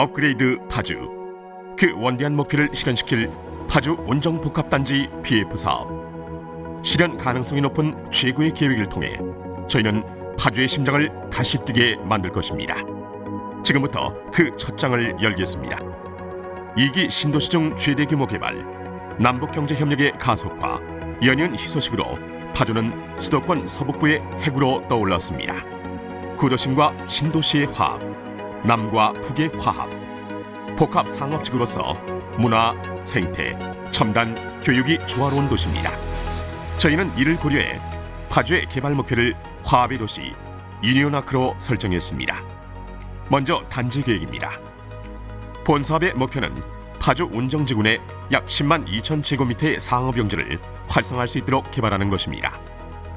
업그레이드 파주 그 원대한 목표를 실현시킬 파주 원정복합단지 BF 사업 실현 가능성이 높은 최고의 계획을 통해 저희는 파주의 심장을 다시 뛰게 만들 것입니다. 지금부터 그 첫 장을 열겠습니다. 2기 신도시 중 최대 규모 개발, 남북 경제 협력의 가속화, 연이은 희소식으로 파주는 수도권 서북부의 핵으로 떠올랐습니다. 구도심과 신도시의 화합, 남과 북의 화합, 복합 상업지구로서 문화, 생태, 첨단, 교육이 조화로운 도시입니다. 저희는 이를 고려해 파주의 개발 목표를 화합의 도시 유니온아크로 설정했습니다. 먼저 단지 계획입니다. 본 사업의 목표는 파주 운정지구 내 약 10만 2천 제곱미터의 상업용지를 활성화할 수 있도록 개발하는 것입니다.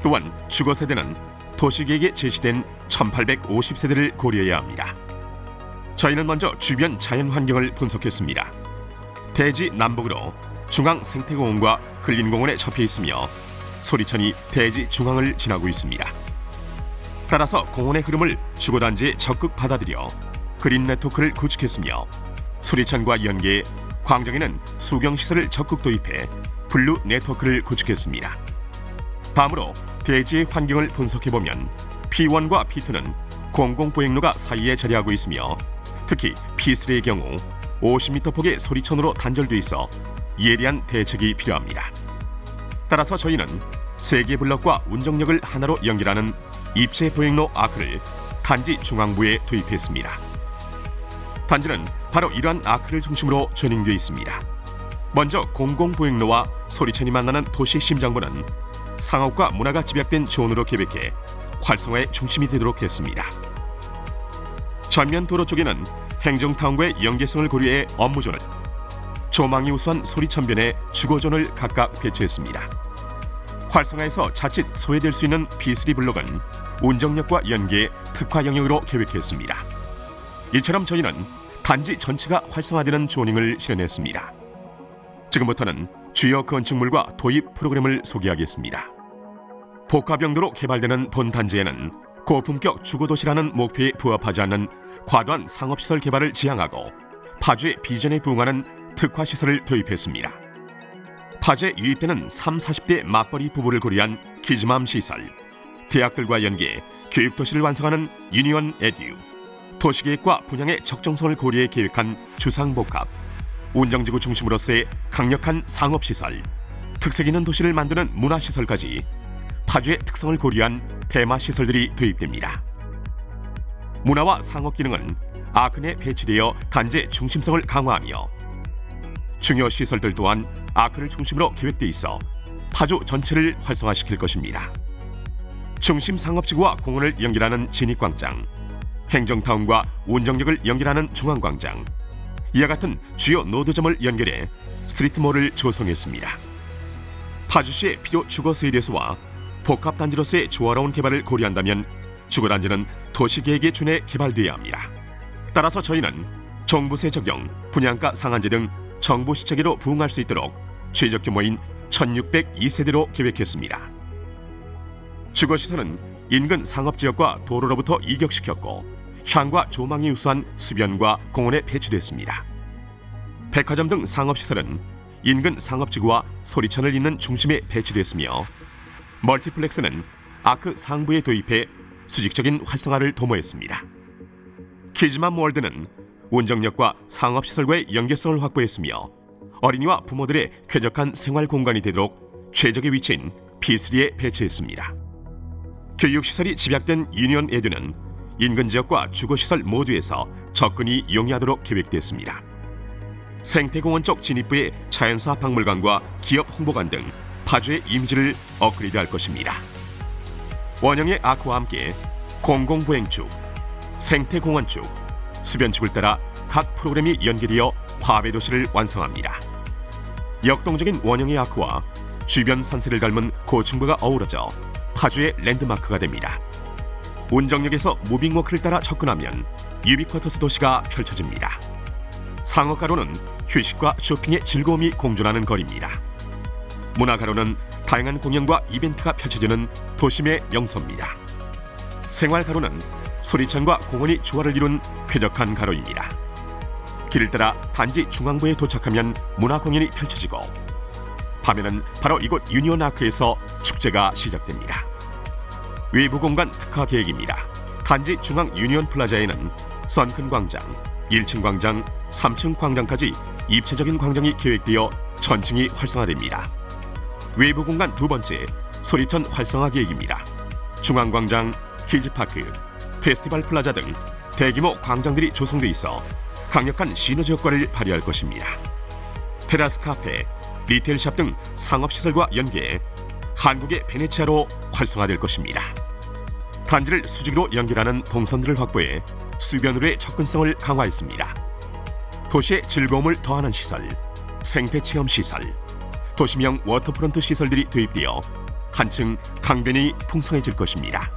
또한 주거 세대는 도시계획에 제시된 1,850세대를 고려해야 합니다. 저희는 먼저 주변 자연 환경을 분석했습니다. 대지 남북으로 중앙 생태공원과 근린공원에 접해 있으며 소리천이 대지 중앙을 지나고 있습니다. 따라서 공원의 흐름을 주거단지에 적극 받아들여 그린 네트워크를 구축했으며 소리천과 연계해 광장에는 수경 시설을 적극 도입해 블루 네트워크를 구축했습니다. 다음으로 대지의 환경을 분석해 보면 P1과 P2는 공공보행로가 사이에 자리하고 있으며 특히 P3의 경우 50m 폭의 소리천으로 단절돼 있어 대한 대책이 필요합니다. 따라서 저희는 세개 블럭과 운정역을 하나로 연결하는 입체 보행로 아크를 단지 중앙부에 도입했습니다. 단지는 바로 이러한 아크를 중심으로 조닝되어 있습니다. 먼저 공공보행로와 소리천이 만나는 도시 심장부는 상업과 문화가 집약된 존으로 계획해 활성화의 중심이 되도록 했습니다. 전면 도로 쪽에는 행정타운과의 연계성을 고려해 업무존을, 조망이 우수한 소리천변에 주거존을 각각 배치했습니다. 활성화에서 자칫 소외될 수 있는 B3 블록은 운정역과 연계 특화 영역으로 계획했습니다. 이처럼 저희는 단지 전체가 활성화되는 조닝을 실현했습니다. 지금부터는 주요 건축물과 도입 프로그램을 소개하겠습니다. 복합용도로 개발되는 본 단지에는 고품격 주거도시라는 목표에 부합하지 않는 과도한 상업시설 개발을 지향하고 파주의 비전에 부응하는 특화시설을 도입했습니다. 파주에 유입되는 3, 40대 맞벌이 부부를 고려한 키즈맘 시설, 대학들과 연계 교육도시를 완성하는 유니온 에듀, 도시계획과 분양의 적정성을 고려해 계획한 주상복합, 운정지구 중심으로서의 강력한 상업시설, 특색 있는 도시를 만드는 문화시설까지 파주의 특성을 고려한 테마시설들이 도입됩니다. 문화와 상업 기능은 아크에 배치되어 단지의 중심성을 강화하며 중요 시설들 또한 아크를 중심으로 계획돼 있어 파주 전체를 활성화시킬 것입니다. 중심 상업지구와 공원을 연결하는 진입광장, 행정타운과 운정역을 연결하는 중앙광장, 이와 같은 주요 노드점을 연결해 스트리트몰을 조성했습니다. 파주시의 필요 주거 세대수와 복합단지로서의 조화로운 개발을 고려한다면 주거 단지는 도시계획에 준해 개발돼야 합니다. 따라서 저희는 정부세 적용, 분양가 상한제 등 정부 시체계로 부응할 수 있도록 최적 규모인 1602세대로 계획했습니다. 주거 시설은 인근 상업 지역과 도로로부터 이격시켰고 향과 조망이 우수한 수변과 공원에 배치됐습니다. 백화점 등 상업 시설은 인근 상업지구와 소리천을 잇는 중심에 배치됐으며 멀티플렉스는 아크 상부에 도입해 수직적인 활성화를 도모했습니다. 키즈맘 월드는 운정역과 상업시설과의 연계성을 확보했으며 어린이와 부모들의 쾌적한 생활 공간이 되도록 최적의 위치인 P3에 배치했습니다. 교육시설이 집약된 유니온 에듀는 인근 지역과 주거시설 모두에서 접근이 용이하도록 계획됐습니다. 생태공원 쪽 진입부의 자연사 박물관과 기업 홍보관 등 파주의 이미지를 업그레이드할 것입니다. 원형의 아쿠와 함께 공공보행축, 생태공원축, 수변축을 따라 각 프로그램이 연계되어 화합의 도시를 완성합니다. 역동적인 원형의 아쿠와 주변 산세를 닮은 고층부가 어우러져 파주의 랜드마크가 됩니다. 운정역에서 무빙워크를 따라 접근하면 유비쿼터스 도시가 펼쳐집니다. 상업가로는 휴식과 쇼핑의 즐거움이 공존하는 거리입니다. 문화가로는 다양한 공연과 이벤트가 펼쳐지는 도심의 명소입니다. 생활가로는 소리천과 공원이 조화를 이룬 쾌적한 가로입니다. 길을 따라 단지 중앙부에 도착하면 문화 공연이 펼쳐지고 밤에는 바로 이곳 유니온 아크에서 축제가 시작됩니다. 외부 공간 특화 계획입니다. 단지 중앙 유니온 플라자에는 선큰 광장, 1층 광장, 3층 광장까지 입체적인 광장이 계획되어 전층이 활성화됩니다. 외부 공간 두 번째 소리천 활성화 계획입니다. 중앙 광장, 키즈파크, 페스티벌 플라자 등 대규모 광장들이 조성돼 있어 강력한 시너지 효과를 발휘할 것입니다. 테라스 카페, 리테일샵 등 상업시설과 연계해 한국의 베네치아로 활성화될 것입니다. 단지를 수직으로 연결하는 동선들을 확보해 수변으로의 접근성을 강화했습니다. 도시의 즐거움을 더하는 시설, 생태 체험 시설, 도시명 워터프론트 시설들이 도입되어 한층 강변이 풍성해질 것입니다.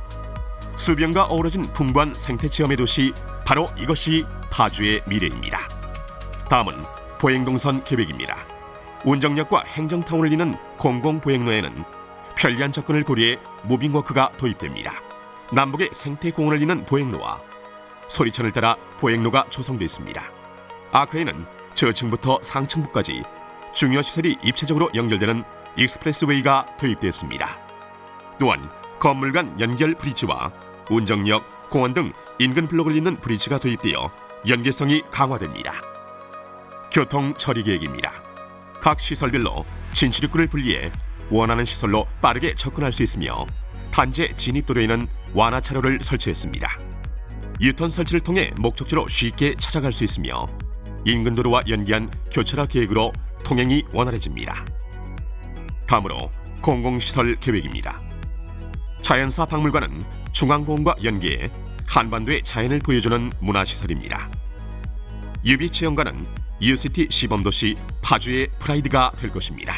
수변과 어우러진 풍부한 생태 체험의 도시 바로 이것이 파주의 미래입니다. 다음은 보행동선 계획입니다. 운정역과 행정타운을 잇는 공공보행로에는 편리한 접근을 고려해 무빙워크가 도입됩니다. 남북의 생태공원을 잇는 보행로와 소리천을 따라 보행로가 조성됐습니다. 아크에는 저층부터 상층부까지 중요 시설이 입체적으로 연결되는 익스프레스웨이가 도입됐습니다. 또한 건물 간 연결 브리지와 운정역, 공원 등 인근 블록을 잇는 브리지가 도입되어 연계성이 강화됩니다. 교통 처리 계획입니다. 각 시설별로 진출입구를 분리해 원하는 시설로 빠르게 접근할 수 있으며 단지의 진입도로에는 완화 차로를 설치했습니다. 유턴 설치를 통해 목적지로 쉽게 찾아갈 수 있으며 인근 도로와 연계한 교차로 계획으로 통행이 원활해집니다. 다음으로 공공시설 계획입니다. 자연사 박물관은 중앙공원과 연계해 한반도의 자연을 보여주는 문화시설입니다. 유비체험관은 유시티 시범도시 파주의 프라이드가 될 것입니다.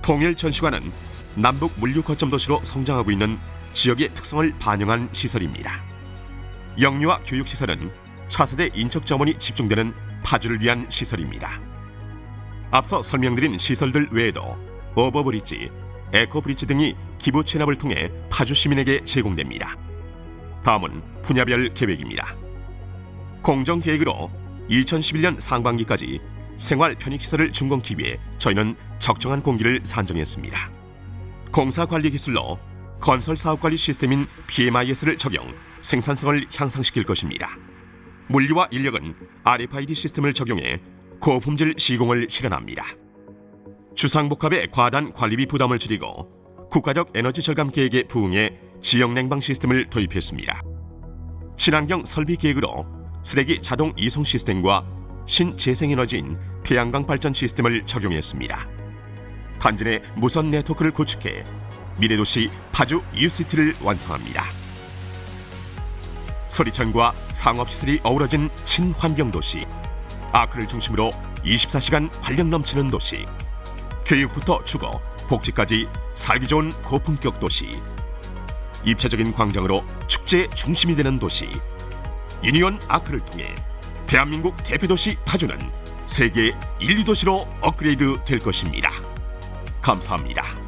통일전시관은 남북 물류 거점 도시로 성장하고 있는 지역의 특성을 반영한 시설입니다. 영유아 교육시설은 차세대 인적 자원이 집중되는 파주를 위한 시설입니다. 앞서 설명드린 시설들 외에도 오버브리지, 에코브리지 등이 기부 체납을 통해 파주 시민에게 제공됩니다. 다음은 분야별 계획입니다. 공정 계획으로 2011년 상반기까지 생활 편익 시설을 준공기 위해 저희는 적정한 공기를 산정했습니다. 공사 관리 기술로 건설 사업 관리 시스템인 PMIS를 적용, 생산성을 향상시킬 것입니다. 물리와 인력은 RFID 시스템을 적용해 고품질 시공을 실현합니다. 주상복합의 과단 관리비 부담을 줄이고 국가적 에너지 절감 계획에 부응해 지역 냉방 시스템을 도입했습니다. 친환경 설비 계획으로 쓰레기 자동 이송 시스템과 신재생에너지인 태양광 발전 시스템을 적용했습니다. 내 무선 네트워크를 구축해 미래도시 파주 유시티를 완성합니다. 서리천과 상업시설이 어우러진 친환경 도시 아크를 중심으로 24시간 활력 넘치는 도시 교육부터 주거, 복지까지 살기 좋은 고품격 도시 입체적인 광장으로 축제 중심이 되는 도시 유니온 아크를 통해 대한민국 대표도시 파주는 세계 1, 2도시로 업그레이드 될 것입니다. 감사합니다.